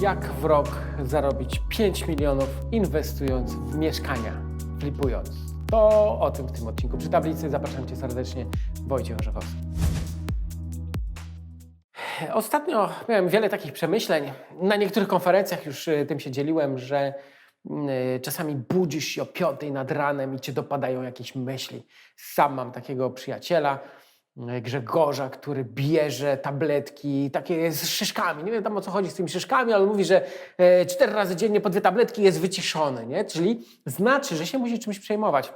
Jak w rok zarobić 5 milionów inwestując w mieszkania, flipując? To o tym w tym odcinku. Przy tablicy zapraszam Cię serdecznie, Wojciech Orzechowski. Ostatnio miałem wiele takich przemyśleń. Na niektórych konferencjach już y, tym się dzieliłem, że y, czasami budzisz się o piątej nad ranem i cię dopadają jakieś myśli. Sam mam takiego przyjaciela, Grzegorza, który bierze tabletki takie z szyszkami. Nie wiem tam o co chodzi z tymi szyszkami, ale mówi, że e, cztery razy dziennie po dwie tabletki jest wyciszony, nie? Czyli znaczy, że się musi czymś przejmować.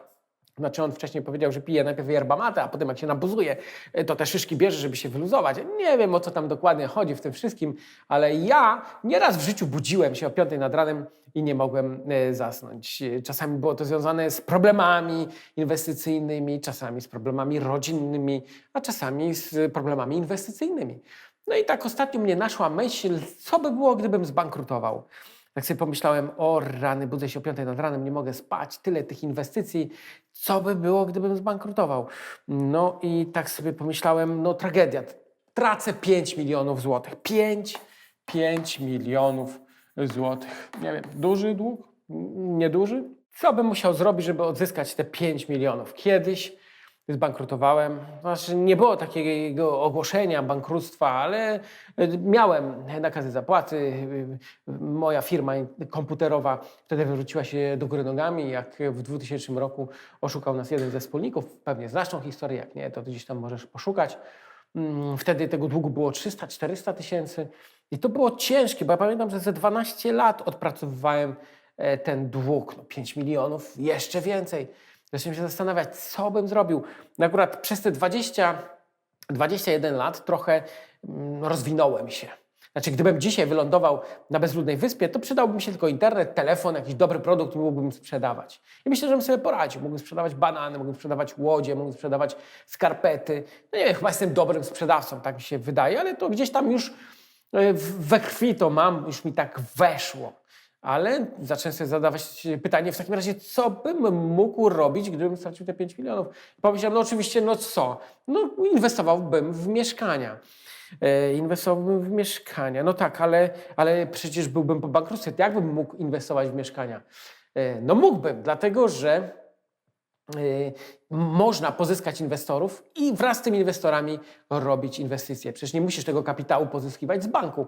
Znaczy on wcześniej powiedział, że pije najpierw yerba mate, a potem jak się nabuzuje, e, to te szyszki bierze, żeby się wyluzować. Nie wiem o co tam dokładnie chodzi w tym wszystkim, ale ja nieraz w życiu budziłem się o piątej nad ranem i nie mogłem e, zasnąć. E, Czasami było to związane z problemami inwestycyjnymi, czasami z problemami rodzinnymi, a czasami z problemami inwestycyjnymi. No i tak ostatnio mnie naszła myśl, co by było, gdybym zbankrutował. Tak sobie pomyślałem, o rany, budzę się o piątej nad ranem, nie mogę spać, tyle tych inwestycji, co by było, gdybym zbankrutował? No i tak sobie pomyślałem, no tragedia, tracę 5 milionów złotych. 5, 5 milionów złotych. Nie wiem, duży dług? Nieduży? Co bym musiał zrobić, żeby odzyskać te 5 milionów? Kiedyś zbankrutowałem. Znaczy, nie było takiego ogłoszenia bankructwa, ale y, miałem nakazy zapłaty. Y, Moja firma komputerowa wtedy wywróciła się do góry nogami. Jak w 2000 roku oszukał nas jeden ze wspólników, pewnie znasz tą historię, jak nie, to gdzieś tam możesz poszukać. Mm, Wtedy tego długu było 300-400 tysięcy i to było ciężkie, bo ja pamiętam, że ze 12 lat odpracowywałem e, ten dług, no 5 milionów, jeszcze więcej. Zacząłem się zastanawiać, co bym zrobił. No akurat przez te 20, 21 lat trochę mm, rozwinąłem się. Znaczy, gdybym dzisiaj wylądował na bezludnej wyspie, to przydałby mi się tylko internet, telefon, jakiś dobry produkt i mógłbym sprzedawać. I myślę, że bym sobie poradził. Mógłbym sprzedawać banany, mógłbym sprzedawać łodzie, mógłbym sprzedawać skarpety. No nie wiem, chyba jestem dobrym sprzedawcą, tak mi się wydaje, ale to gdzieś tam już e, we krwi to mam, już mi tak weszło. Ale zacząłem sobie zadawać pytanie w takim razie, co bym mógł robić, gdybym stracił te 5 milionów? Pomyślałem, no oczywiście, no co? No inwestowałbym w mieszkania. E, inwestowałbym w mieszkania. No tak, ale, ale przecież byłbym po bankructwie. Jak bym mógł inwestować w mieszkania? E, no mógłbym, dlatego że można pozyskać inwestorów i wraz z tymi inwestorami robić inwestycje. Przecież nie musisz tego kapitału pozyskiwać z banku.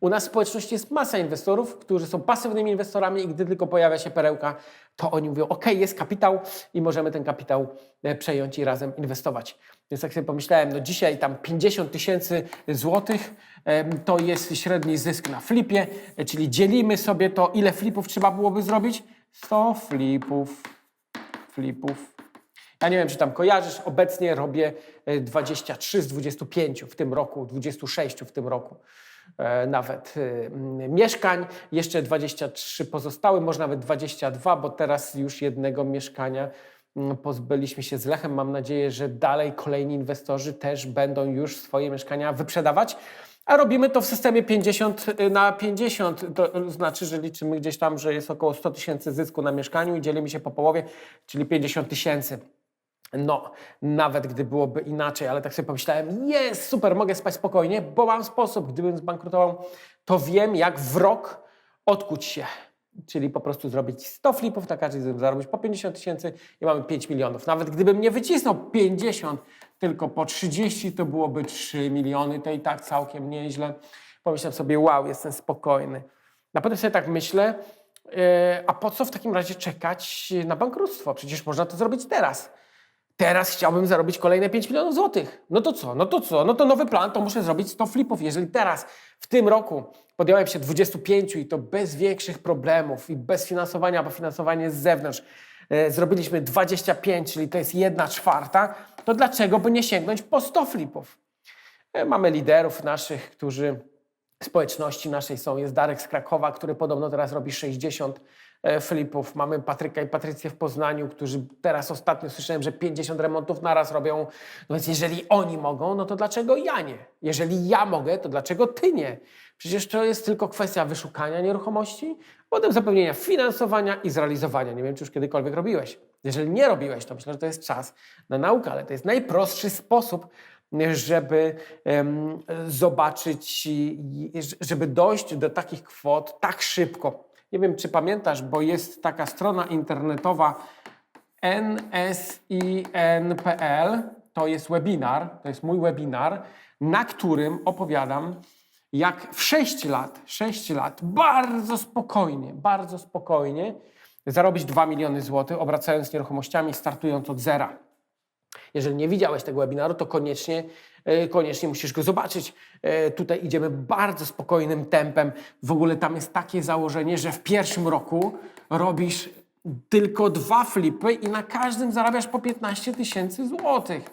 U nas w społeczności jest masa inwestorów, którzy są pasywnymi inwestorami i gdy tylko pojawia się perełka, to oni mówią, ok, jest kapitał i możemy ten kapitał e, przejąć i razem inwestować. Więc tak sobie pomyślałem, no dzisiaj tam 50 tysięcy złotych em, to jest średni zysk na flipie, e, czyli dzielimy sobie to, ile flipów trzeba byłoby zrobić? 100 flipów flipów. Ja nie wiem, czy tam kojarzysz, obecnie robię e, 23 z 25 w tym roku, 26 w tym roku e, nawet e, mieszkań. Jeszcze 23 pozostałe, może nawet 22, bo teraz już jednego mieszkania pozbyliśmy się z Lechem. Mam nadzieję, że dalej kolejni inwestorzy też będą już swoje mieszkania wyprzedawać. A robimy to w systemie 50 na 50. To znaczy, że liczymy gdzieś tam, że jest około 100 tysięcy zysku na mieszkaniu i dzielimy się po połowie, czyli 50 tysięcy. No, nawet gdy byłoby inaczej, ale tak sobie pomyślałem, jest super, mogę spać spokojnie, bo mam sposób. Gdybym zbankrutował, to wiem, jak w rok odkuć się. Czyli po prostu zrobić 100 flipów, na każdy zarobić po 50 tysięcy i mamy 5 milionów. Nawet gdybym nie wycisnął 50, tylko po 30, to byłoby 3 miliony, to i tak całkiem nieźle. Pomyślałem sobie, wow, jestem spokojny. A potem sobie tak myślę, e, a po co w takim razie czekać na bankructwo? Przecież można to zrobić teraz. Teraz chciałbym zarobić kolejne 5 milionów złotych. No to co? No to co? No to nowy plan, to muszę zrobić 100 flipów. Jeżeli teraz, w tym roku, podjąłem się 25 i to bez większych problemów i bez finansowania, bo finansowanie z zewnątrz, e, zrobiliśmy 25, czyli to jest 1 czwarta, to dlaczego by nie sięgnąć po 100 flipów? E, Mamy liderów naszych, którzy społeczności naszej są. Jest Darek z Krakowa, który podobno teraz robi 60 e, flipów. Mamy Patryka i Patrycję w Poznaniu, którzy teraz ostatnio słyszałem, że 50 remontów naraz robią. No więc jeżeli oni mogą, no to dlaczego ja nie? Jeżeli ja mogę, to dlaczego ty nie? Przecież to jest tylko kwestia wyszukania nieruchomości, potem zapewnienia finansowania i zrealizowania. Nie wiem, czy już kiedykolwiek robiłeś. Jeżeli nie robiłeś, to myślę, że to jest czas na naukę, ale to jest najprostszy sposób żeby em, zobaczyć, żeby dojść do takich kwot tak szybko. Nie wiem, czy pamiętasz, bo jest taka strona internetowa nsin.pl. To jest webinar, to jest mój webinar, na którym opowiadam, jak w 6 lat, 6 lat, bardzo spokojnie, bardzo spokojnie zarobić 2 miliony złotych, obracając nieruchomościami, startując od zera. Jeżeli nie widziałeś tego webinaru, to koniecznie, e, koniecznie musisz go zobaczyć. E, Tutaj idziemy bardzo spokojnym tempem. W ogóle tam jest takie założenie, że w pierwszym roku robisz tylko dwa flipy i na każdym zarabiasz po 15 tysięcy złotych.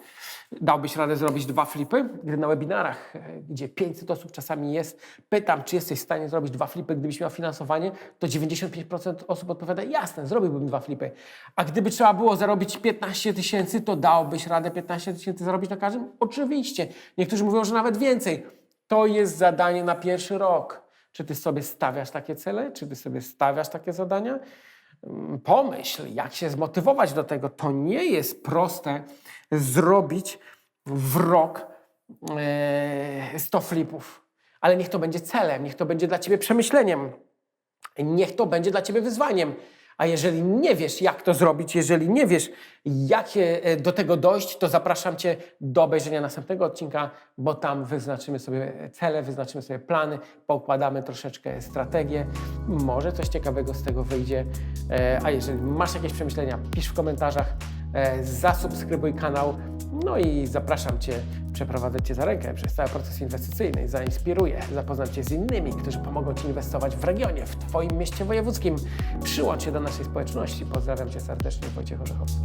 Dałbyś radę zrobić dwa flipy? Gdy na webinarach, e, gdzie 500 osób czasami jest, pytam, czy jesteś w stanie zrobić dwa flipy, gdybyś miał finansowanie, to 95% osób odpowiada, jasne, zrobiłbym dwa flipy. A gdyby trzeba było zarobić 15 tysięcy, to dałbyś radę 15 tysięcy zarobić na każdym? Oczywiście. Niektórzy mówią, że nawet więcej. To jest zadanie na pierwszy rok. Czy ty sobie stawiasz takie cele? Czy ty sobie stawiasz takie zadania? Mm, pomyśl, jak się zmotywować do tego. To nie jest proste zrobić w rok e, 100 flipów, ale niech to będzie celem, niech to będzie dla ciebie przemyśleniem, niech to będzie dla ciebie wyzwaniem. A jeżeli nie wiesz, jak to zrobić, jeżeli nie wiesz, jak e, do tego dojść, to zapraszam Cię do obejrzenia następnego odcinka, bo tam wyznaczymy sobie cele, wyznaczymy sobie plany, poukładamy troszeczkę strategię. Może coś ciekawego z tego wyjdzie. E, A jeżeli masz jakieś przemyślenia, pisz w komentarzach, e, zasubskrybuj kanał. No i zapraszam Cię, przeprowadzę Cię za rękę przez cały proces inwestycyjny, zainspiruję, zapoznam Cię z innymi, którzy pomogą Ci inwestować w regionie, w Twoim mieście wojewódzkim. Przyłącz się do naszej społeczności. Pozdrawiam Cię serdecznie, Wojciech Orzechowski.